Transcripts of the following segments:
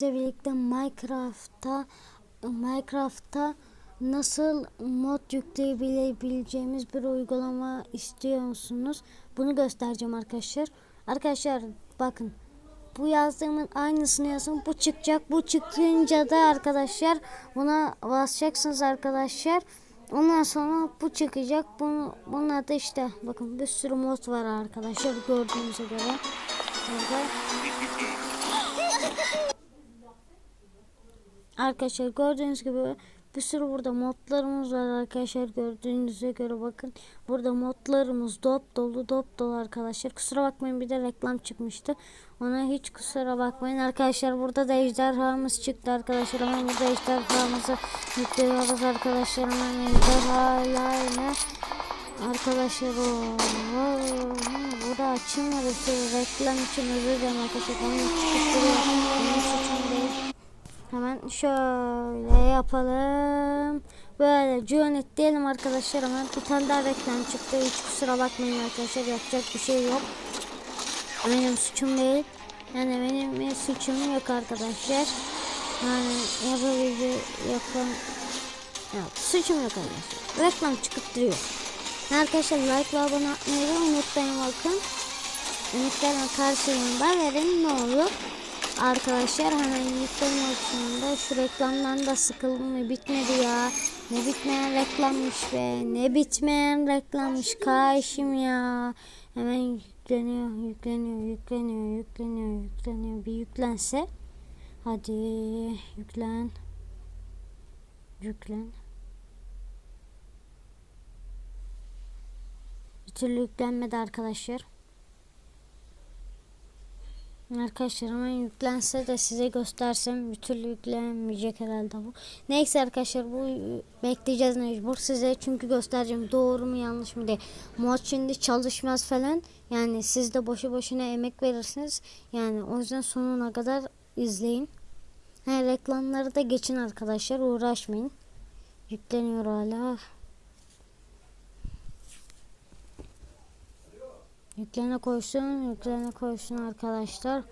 birlikte Minecraft'ta Minecraft'ta nasıl mod yükleyebileceğimiz bir uygulama istiyor musunuz? Bunu göstereceğim arkadaşlar. Arkadaşlar bakın bu yazdığımın aynısını yazın. Bu çıkacak. Bu çıkınca da arkadaşlar buna basacaksınız arkadaşlar. Ondan sonra bu çıkacak. Bunu, bunlar da işte bakın bir sürü mod var arkadaşlar gördüğünüze göre. Burada. Arkadaşlar gördüğünüz gibi bir sürü burada modlarımız var arkadaşlar. Gördüğünüze göre bakın. Burada modlarımız dop dolu dop dolu arkadaşlar. Kusura bakmayın bir de reklam çıkmıştı. Ona hiç kusura bakmayın. Arkadaşlar burada da ejderhamız çıktı arkadaşlar. Hemen burada ejderhamızı yüklüyoruz arkadaşlar. Hemen ejderhayla yine arkadaşlar o burada açılmadı. İşte reklam için özür dilerim arkadaşlar. Onu. Hemen şöyle yapalım. Böyle Jonet diyelim arkadaşlar hemen bir tane daha reklam çıktı. Hiç kusura bakmayın arkadaşlar yapacak bir şey yok. Benim suçum değil. Yani benim suçum yok arkadaşlar. Yani yapabileceği yapan yok. Suçum yok arkadaşlar. Reklam çıkıp duruyor. Arkadaşlar like ve abone olmayı unutmayın bakın. Ümitlerin karşılığında verin ne olur. Arkadaşlar hemen yükleme opsiyonunda şu reklamdan da sıkıldım mı bitmedi ya. Ne bitmeyen reklammış be. Ne bitmeyen reklammış karşım ya. Hemen yükleniyor, yükleniyor, yükleniyor, yükleniyor, yükleniyor. Bir yüklense. Hadi yüklen. Yüklen. Bir türlü yüklenmedi arkadaşlar. Arkadaşlar hemen yüklense de size göstersem bir türlü yüklenmeyecek herhalde bu. Neyse arkadaşlar bu bekleyeceğiz mecbur size çünkü göstereceğim doğru mu yanlış mı diye. Mod şimdi çalışmaz falan yani siz de boşu boşuna emek verirsiniz. Yani o yüzden sonuna kadar izleyin. He, reklamları da geçin arkadaşlar uğraşmayın. Yükleniyor hala. Yüklene koysun, yüklene koysun arkadaşlar.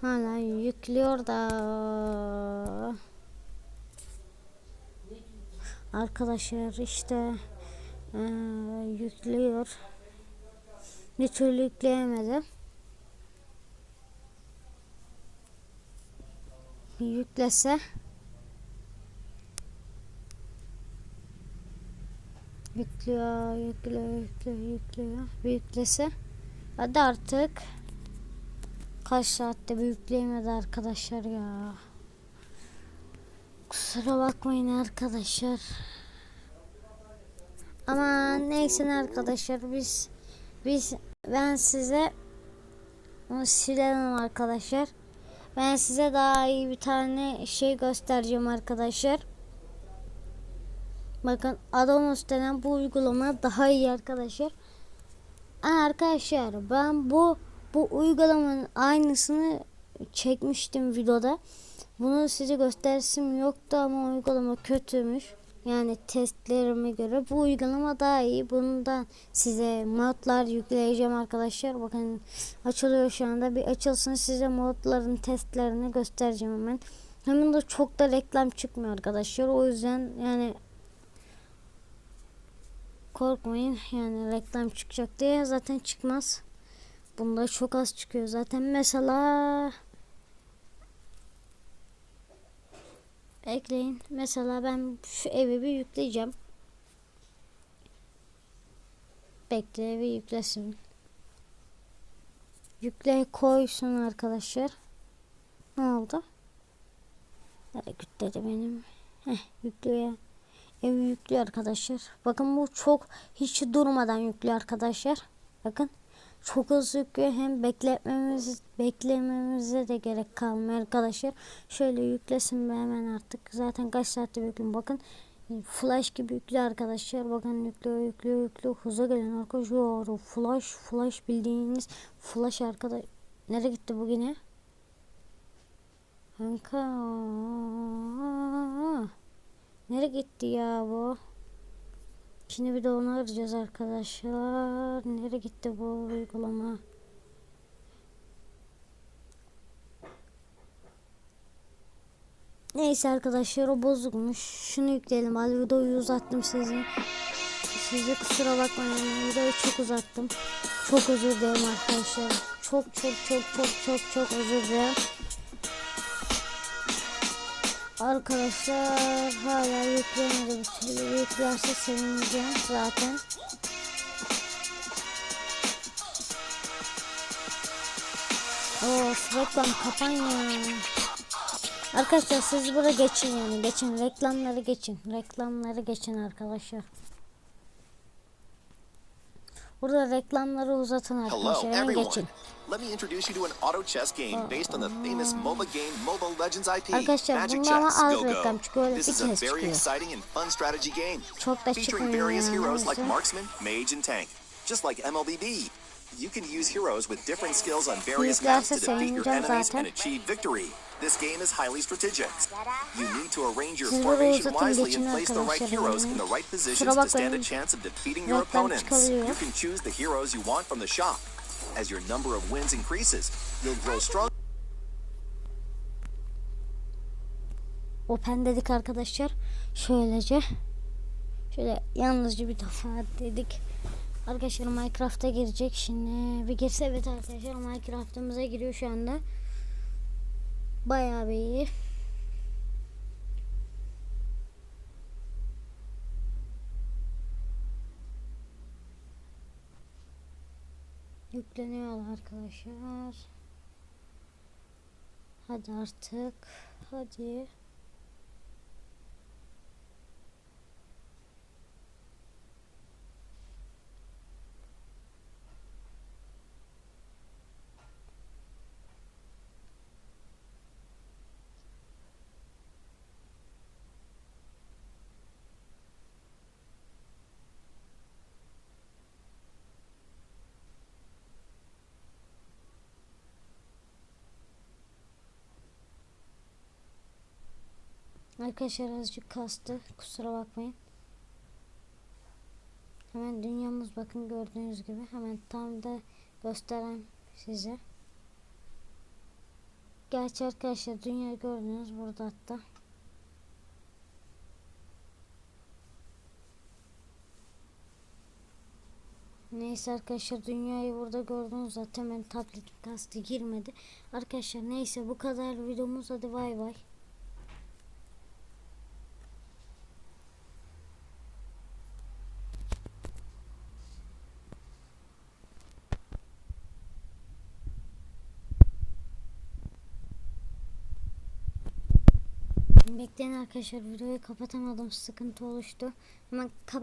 Hala yüklüyor da. Arkadaşlar işte ee, yüklüyor. Bir türlü yükleyemedi. Bir yüklese. Yüklüyor, yüklüyor, yüklüyor, yüklüyor. Yüklese. Hadi artık. Kaç saatte büyükleyemedi arkadaşlar ya. Kusura bakmayın arkadaşlar. Ama neyse arkadaşlar biz biz ben size onu silelim arkadaşlar. Ben size daha iyi bir tane şey göstereceğim arkadaşlar. Bakın Adonos denen bu uygulama daha iyi arkadaşlar. Arkadaşlar ben bu bu uygulamanın aynısını çekmiştim videoda. Bunu size göstersim yoktu ama uygulama kötümüş. Yani testlerime göre bu uygulama daha iyi. Bundan size modlar yükleyeceğim arkadaşlar. Bakın açılıyor şu anda. Bir açılsın size modların testlerini göstereceğim hemen. Hemen de çok da reklam çıkmıyor arkadaşlar. O yüzden yani korkmayın yani reklam çıkacak diye zaten çıkmaz. Bunda çok az çıkıyor zaten mesela ekleyin. Mesela ben şu evi bir yükleyeceğim. Bekle evi yüklesin. Yükle koysun arkadaşlar. Ne oldu? Nereye yükledi benim? Heh yüklüyor. Yüklüyor arkadaşlar. Bakın bu çok hiç durmadan yüklüyor arkadaşlar. Bakın çok hızlı yüklüyor. Hem bekletmemiz beklememize de gerek kalmıyor arkadaşlar. Şöyle yüklesin be hemen artık. Zaten kaç saatte bekliyorum. Bakın flash gibi yüklüyor arkadaşlar. Bakın yüklüyor yüklüyor yüklüyor. Hıza gelen arkadaşlar. Flash flash bildiğiniz flash arkadaş. Nereye gitti bu yine? Kanka. Nereye gitti ya bu? Şimdi bir de onu arayacağız arkadaşlar. Nereye gitti bu uygulama? Neyse arkadaşlar o bozukmuş. Şunu yükleyelim. Hadi videoyu uzattım sizi. Sizi kusura bakmayın. Videoyu çok uzattım. Çok özür dilerim arkadaşlar. Çok çok çok çok çok çok özür dilerim. Arkadaşlar hala yüklemedi bir türlü. Yüklerse sevineceğim zaten. Of reklam kapan ya. Arkadaşlar siz buraya geçin yani geçin reklamları geçin reklamları geçin arkadaşlar. Burada reklamları uzatın arkadaşlar hemen geçin. Let me introduce you to an auto chess game based on the famous MOBA game Mobile Legends IP, Arkadaşlar, Chess. az reklam çıkıyor, öyle This bir is a kez very çıkıyor. exciting and fun strategy game, Çok da featuring çıkmıyor various yani, heroes like marksman, mage, and tank. Just like MLBB, you can use heroes with different skills on various maps to defeat your enemies and achieve victory. This game is highly strategic. You need to arrange your formation wisely and place the right heroes in the right positions to stand a chance of defeating your opponents. You can choose the heroes you want from the shop. As your number of wins increases, you'll grow strong. Open dedik arkadaşlar. Şöylece. Şöyle yalnızca bir defa dedik. Arkadaşlar Minecraft'a girecek şimdi. Bir girse evet arkadaşlar Minecraft'ımıza giriyor şu anda. Bayağı bir iyi. Yükleniyor arkadaşlar. Hadi artık. Hadi. Arkadaşlar azıcık kastı. Kusura bakmayın. Hemen dünyamız bakın gördüğünüz gibi. Hemen tam da gösteren size. Gerçi arkadaşlar dünya gördünüz burada hatta. Neyse arkadaşlar dünyayı burada gördünüz zaten ben tabletim kastı girmedi. Arkadaşlar neyse bu kadar videomuz hadi bay bay. Bekleyin arkadaşlar videoyu kapatamadım sıkıntı oluştu. Hemen kapat